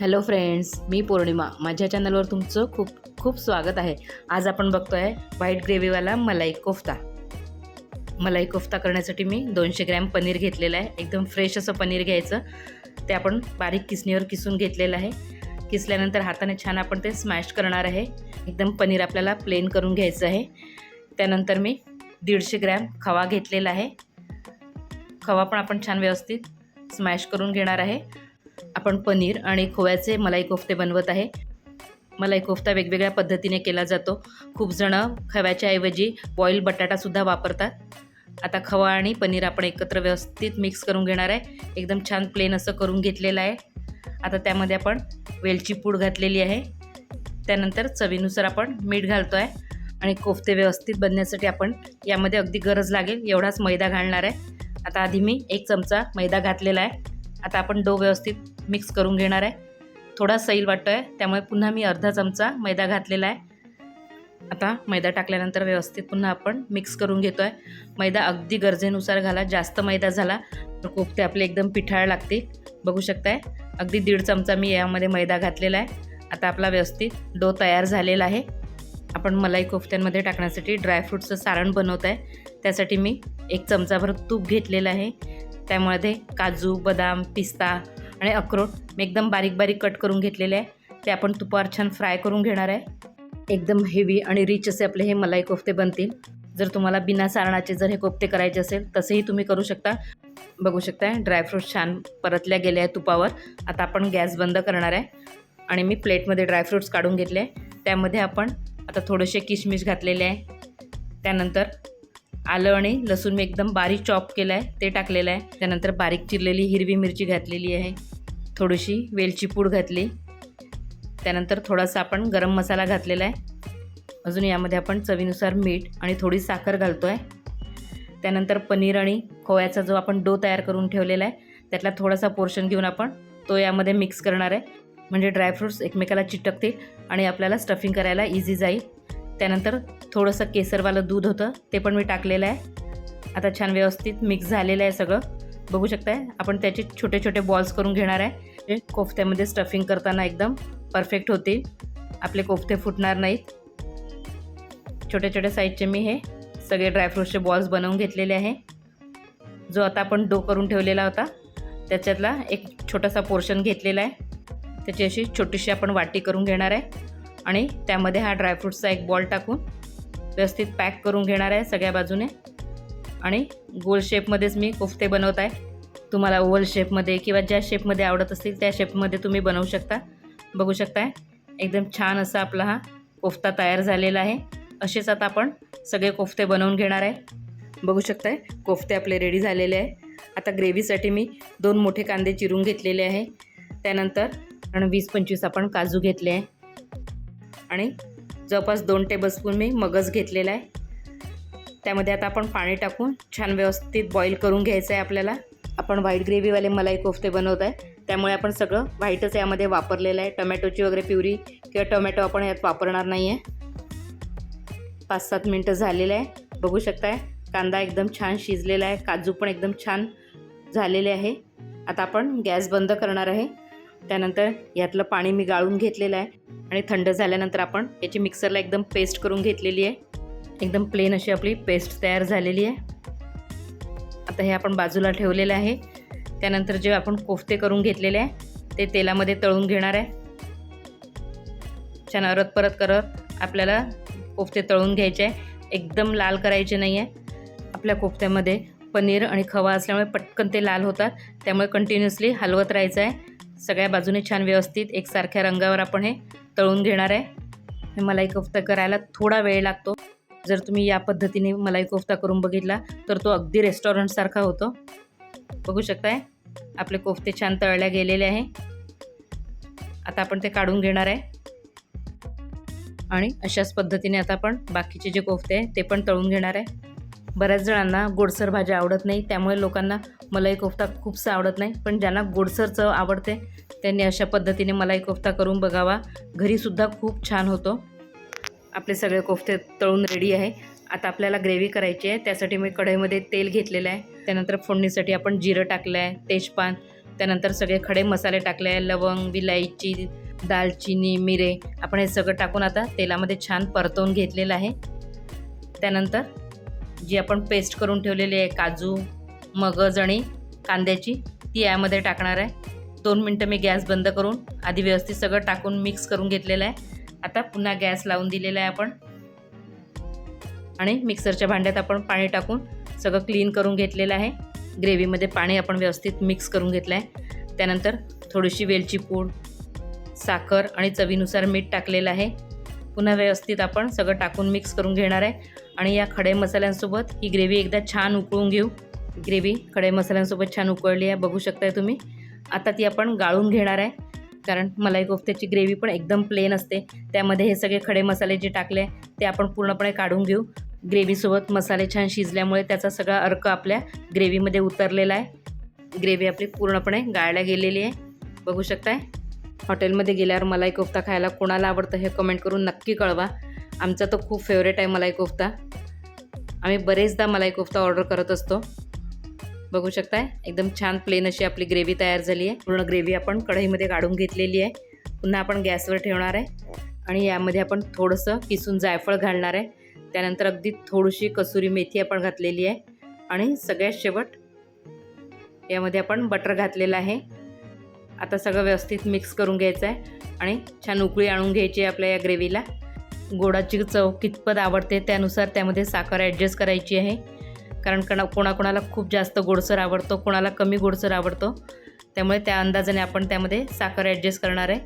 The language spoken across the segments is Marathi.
हॅलो फ्रेंड्स मी पौर्णिमा. माझ्या चॅनलवर तुमचं खूप खूप स्वागत आहे. आज आपण बघतो आहे व्हाईट ग्रेव्हीवाला मलाई कोफ्ता. मलाई कोफ्ता करण्यासाठी मी दोनशे ग्रॅम पनीर घेतलेलं आहे. एकदम फ्रेश असं पनीर घ्यायचं. ते आपण बारीक किसणीवर किसून घेतलेलं आहे. किसल्यानंतर हाताने छान आपण ते स्मॅश करणार आहे. एकदम पनीर आपल्याला प्लेन करून घ्यायचं आहे. त्यानंतर मी दीडशे ग्रॅम खवा घेतलेला आहे. खवा पण आपण छान व्यवस्थित स्मॅश करून घेणार आहे. आपण पनीर आणि खोव्याचे मलाई कोफ्ते बनवत आहे. मलाई कोफ्ता वेगवेगळ्या पद्धतीने केला जातो. खूप जणं खव्याच्या ऐवजी बॉईल बटाटासुद्धा वापरतात. आता खवा आणि पनीर आपण एकत्र व्यवस्थित मिक्स करून घेणार आहे. एकदम छान प्लेन असं करून घेतलेलं आहे. आता त्यामध्ये आपण वेलची पूड घातलेली आहे. त्यानंतर चवीनुसार आपण मीठ घालतो आहे आणि कोफ्ते व्यवस्थित बनण्यासाठी आपण यामध्ये अगदी गरज लागेल एवढाच मैदा घालणार आहे. आता आधी मी एक चमचा मैदा घातलेला आहे. आता आपण डो व्यवस्थित मिक्स करून घेणार आहे. थोडा सैल वाटतो आहे त्यामुळे पुन्हा मी अर्धा चमचा मैदा घातलेला आहे. आता मैदा टाकल्यानंतर व्यवस्थित पुन्हा आपण मिक्स करून घेतो आहे मैदा अगदी गरजेनुसार घाला जास्त मैदा झाला तर कोफ्ते आपले एकदम पिठाळ लागतील. बघू शकताय अगदी दीड चमचा मी यामध्ये मैदा घातलेला आहे. आता आपला व्यवस्थित डो तयार झालेला आहे. आपण मलाई कोफ्त्यांमध्ये टाकण्यासाठी ड्रायफ्रूटचं सारण बनवत आहे त्यासाठी मी एक चमचाभर तूप घेतलेलं आहे. त्यामध्ये काजू बदाम पिस्ता आणि अक्रोट मी एकदम बारीक बारीक कट करून घेतलेले आहे. ते आपण तुपावर छान फ्राय करून घेणार आहे. एकदम हेवी आणि रिच असे आपले हे मलाई कोफ्ते बनतील. जर तुम्हाला बिना सारणाचे जर हे कोफ्ते करायचे असेल तसेही तुम्ही करू शकता. बघू शकता ड्रायफ्रूट छान परतल्या गेले आहे तुपावर. आता आपण गॅस बंद करणार आहे आणि मी प्लेटमध्ये ड्रायफ्रूट्स काढून घेतले. त्यामध्ये आपण आता थोडेसे किशमिश घातलेले आहे. त्यानंतर आलं आणि लसूण मी एकदम बारीक चॉप केलं आहे ते टाकलेलं आहे. त्यानंतर बारीक चिरलेली हिरवी मिरची घातलेली आहे. थोडीशी वेलची पूड घातली. त्यानंतर थोडासा आपण गरम मसाला घातलेला आहे. अजून यामध्ये आपण चवीनुसार मीठ आणि थोडी साखर घालतो आहे त्यानंतर पनीर आणि खोव्याचा जो आपण डो तयार करून ठेवलेला आहे त्यातला थोडासा पोर्शन घेऊन आपण तो यामध्ये मिक्स करणार आहे. म्हणजे ड्रायफ्रूट्स एकमेकाला चिटकतील आणि आपल्याला स्टफिंग करायला इझी जाईल. त्यानंतर थोडंसं केसरवालं दूध होतं ते पण मी टाकलेलं आहे. आता छान व्यवस्थित मिक्स झालेलं आहे सगळं. बघू शकताय आपण त्याचे छोटे छोटे बॉल्स करून घेणार आहे. जे कोफ्त्यामध्ये स्टफिंग करताना एकदम परफेक्ट होतील. आपले कोफ्ते फुटणार नाहीत. छोट्या छोट्या साईजचे मी हे सगळे ड्रायफ्रूट्सचे बॉल्स बनवून घेतलेले आहे. जो आता आपण डो करून ठेवलेला होता त्याच्यातला एक छोटासा पोर्शन घेतलेला आहे. त्याची अशी छोटीशी आपण वाटी करून घेणार आहे. आणि त्यामध्ये हा ड्रायफ्रूटचा एक बॉल टाकून व्यवस्थित पॅक करून घेणार आहे सगळ्या बाजूने. आणि गोल शेपमध्येच मी कोफ्ते बनवत आहे. तुम्हाला ओव्हल शेपमध्ये किंवा ज्या शेपमध्ये आवडत असतील त्या शेपमध्ये तुम्ही बनवू शकता. बघू शकताय? एकदम छान असा आपला हा कोफ्ता तयार झालेला आहे. असेच आता आपण सगळे कोफ्ते बनवून घेणार आहे. बघू शकताय? कोफ्ते आपले रेडी झालेले आहे. आता ग्रेव्हीसाठी मी दोन मोठे कांदे चिरून घेतलेले आहे. त्यानंतर आणि वीस पंचवीस आपण काजू घेतले आहे. आणि जवळपास दोन टेबलस्पून मी मगज घेतलेला आहे. त्यामध्ये आता आपण पाणी टाकून छान व्यवस्थित बॉईल करून घ्यायचं आहे आपल्याला. आपण व्हाईट ग्रेव्हीवाले मलाई कोफ्ते बनवत आहे. त्यामुळे आपण सगळं व्हाईटच यामध्ये वापरलेलं आहे. टमॅटोची वगैरे प्युरी किंवा टोमॅटो आपण यात वापरणार नाही आहे पाच सात मिनटं झालेलं आहे. बघू शकताय कांदा एकदम छान शिजलेला आहे. काजू पण एकदम छान झालेले आहे. आता आपण गॅस बंद करणार आहे. त्यानंतर यातलं पाणी मी गाळून घेतलेलं आहे आणि थंड झाल्यानंतर आपण याची मिक्सरला एकदम पेस्ट करून घेतलेली आहे. एकदम प्लेन अशी आपली पेस्ट तयार झालेली आहे. आता हे आपण बाजूला ठेवलेलं आहे. त्यानंतर जे आपण कोफ्ते करून घेतलेले आहे ते तेलामध्ये तळून घेणार आहे. छान अरत परत करत आपल्याला कोफ्ते तळून घ्यायचे आहे. एकदम लाल करायचे नाही आहे आपल्या कोफ्त्यामध्ये पनीर आणि खवा असल्यामुळे पटकन ते लाल होतात. त्यामुळे कंटिन्युअसली हलवत राहायचं आहे. सगळ्या बाजूने छान व्यवस्थित एकसारख्या रंगावर आपण हे तळून घेणार आहे. हे मलाई कोफ्ता करायला थोडा वेळ लागतो. जर तुम्ही या पद्धतीने मलाई कोफ्ता करून बघितला तर तो अगदी रेस्टॉरंटसारखा होतो. बघू शकताय आपले कोफ्ते छान तळल्या गेलेले आहे. आता आपण ते काढून घेणार आहे. आणि अशाच पद्धतीने आता आपण बाकीचे जे कोफ्ते आहे ते पण तळून घेणार आहे. बऱ्याच जणांना गोडसर भाज्या आवडत नाही त्यामुळे लोकांना मलाई कोफ्ता खूपसा आवडत नाही. पण ज्यांना गोडसर चव आवडते त्यांनी अशा पद्धतीने मलाई कोफ्ता करून बघावा. घरीसुद्धा खूप छान होतो. आपले सगळे कोफ्ते तळून रेडी आहे. आता आपल्याला ग्रेव्ही करायची आहे. त्यासाठी मी कढईमध्ये तेल घेतलेलं आहे. त्यानंतर फोडणीसाठी आपण जिरं टाकलं आहे तेजपान. त्यानंतर सगळे खडे मसाले टाकले आहे लवंग विलायची दालचिनी मिरे. आपण हे सगळं टाकून आता तेलामध्ये छान परतवून घेतलेलं आहे. त्यानंतर जी आपण पेस्ट करून ठेवलेली आहे काजू मगज आणि कांद्याची ती यामध्ये टाकणार आहे. दोन मिनटं मी गॅस बंद करून आधी व्यवस्थित सगळं टाकून मिक्स करून घेतलेलं आहे. आता पुन्हा गॅस लावून दिलेला आहे आपण. आणि मिक्सरच्या भांड्यात आपण पाणी टाकून सगळं क्लीन करून घेतलेलं आहे. ग्रेव्हीमध्ये पाणी आपण व्यवस्थित मिक्स करून घेतलं आहे त्यानंतर थोडीशी वेलची पूड साखर आणि चवीनुसार मीठ टाकलेलं आहे. पुन्हा व्यवस्थित आपण सगळं टाकून मिक्स करून घेणार आहे. आणि या खडे मसाल्यांसोबत ही ग्रेव्ही एकदा छान उकळून घेऊ. ग्रेव्ही खडे मसाल्यांसोबत छान उकळली आहे. बघू शकताय तुम्ही. आता ती आपण गाळून घेणार आहे. कारण मलाई कोफ्त्याची ग्रेव्ही पण एकदम प्लेन असते. त्यामध्ये हे सगळे खडे मसाले जे टाकले ते आपण पूर्णपणे काढून घेऊ. ग्रेव्हीसोबत मसाले छान शिजल्यामुळे त्याचा सगळा अर्क आपल्या ग्रेव्हीमध्ये उतरलेला आहे. ग्रेव्ही आपली पूर्णपणे गाळल्या गेलेली आहे. बघू शकताय. हॉटेलमध्ये गेल्यावर मलाई कोफ्ता खायला कोणाला आवडतं हे कमेंट करून नक्की कळवा. आमचा तर खूप फेवरेट आहे मलाई कोफ्ता. आम्ही बरेचदा मलाई कोफ्ता ऑर्डर करत असतो. बघू शकताय? एकदम छान प्लेन अशी आपली ग्रेव्ही तयार झाली आहे. पूर्ण ग्रेव्ही आपण कढईमध्ये काढून घेतलेली आहे. पुन्हा आपण गॅसवर ठेवणार आहे. आणि यामध्ये आपण थोडंसं किसून जायफळ घालणार आहे. त्यानंतर अगदी थोडीशी कसुरी मेथी आपण घातलेली आहे. आणि सगळ्यात शेवट यामध्ये आपण बटर घातलेलं आहे. आता सगळं व्यवस्थित मिक्स करून घ्यायचं आहे. आणि छान उकळी आणून घ्यायची आहे आपल्या या ग्रेव्हीला गोडाची चव कितपत आवडते त्यानुसार त्यामध्ये साखर ॲडजस्ट करायची आहे. कारण कणा कोणाकोणाला खूप जास्त गोडसर आवडतो कोणाला कमी गोडसर आवडतो. त्यामुळे त्या अंदाजाने आपण त्यामध्ये साखर ॲडजस्ट करणार आहे.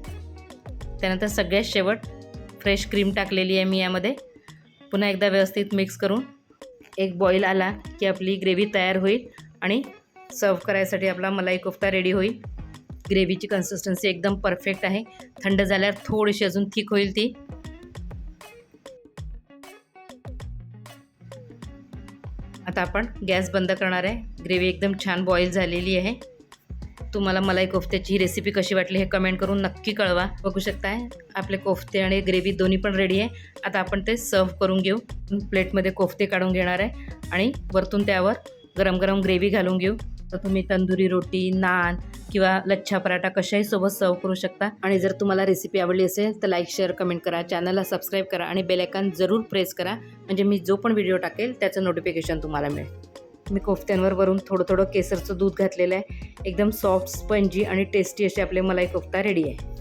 त्यानंतर सगळ्यात शेवट फ्रेश क्रीम टाकलेली आहे मी यामध्ये. पुन्हा एकदा व्यवस्थित मिक्स करून एक बॉईल आला की आपली ग्रेव्ही तयार होईल आणि सर्व करायसाठी आपला मलाई कोफ्ता रेडी होईल. ग्रेव्हीची कन्सिस्टन्सी एकदम परफेक्ट आहे. थंड झाल्यावर थोडीशी अजून थिक होईल ती. आता आपण गॅस बंद करणार आहे. ग्रेव्ही एकदम छान बॉईल झालेली आहे. तुम्हाला मलाई कोफ्त्याची ही रेसिपी कशी वाटली हे कमेंट करून नक्की कळवा. बघू शकताय आपले कोफ्ते आणि ग्रेव्ही दोन्ही पण रेडी आहे. आता आपण ते सर्व करून घेऊ. प्लेटमध्ये कोफ्ते काढून घेणार आहे आणि वरतून त्यावर गरम गरम ग्रेव्ही घालून घेऊ. तर तुम्ही तंदुरी रोटी नान किंवा लच्छा पराठा कशाही सोबत सर्व करू शकता. आणि जर तुम्हाला रेसिपी आवडली असेल तर लाईक शेअर कमेंट करा. चॅनलला सबस्क्राईब करा आणि बेलायकॉन जरूर प्रेस करा. म्हणजे मी जो पण व्हिडिओ टाकेल त्याचं नोटिफिकेशन तुम्हाला मिळेल. मी कोफ्त्यांवर वरून थोडं थोडं केसरचं दूध घातलेलं आहे. एकदम सॉफ्ट स्पंजी आणि टेस्टी असे आपले मलाई कोफ्ता रेडी आहे.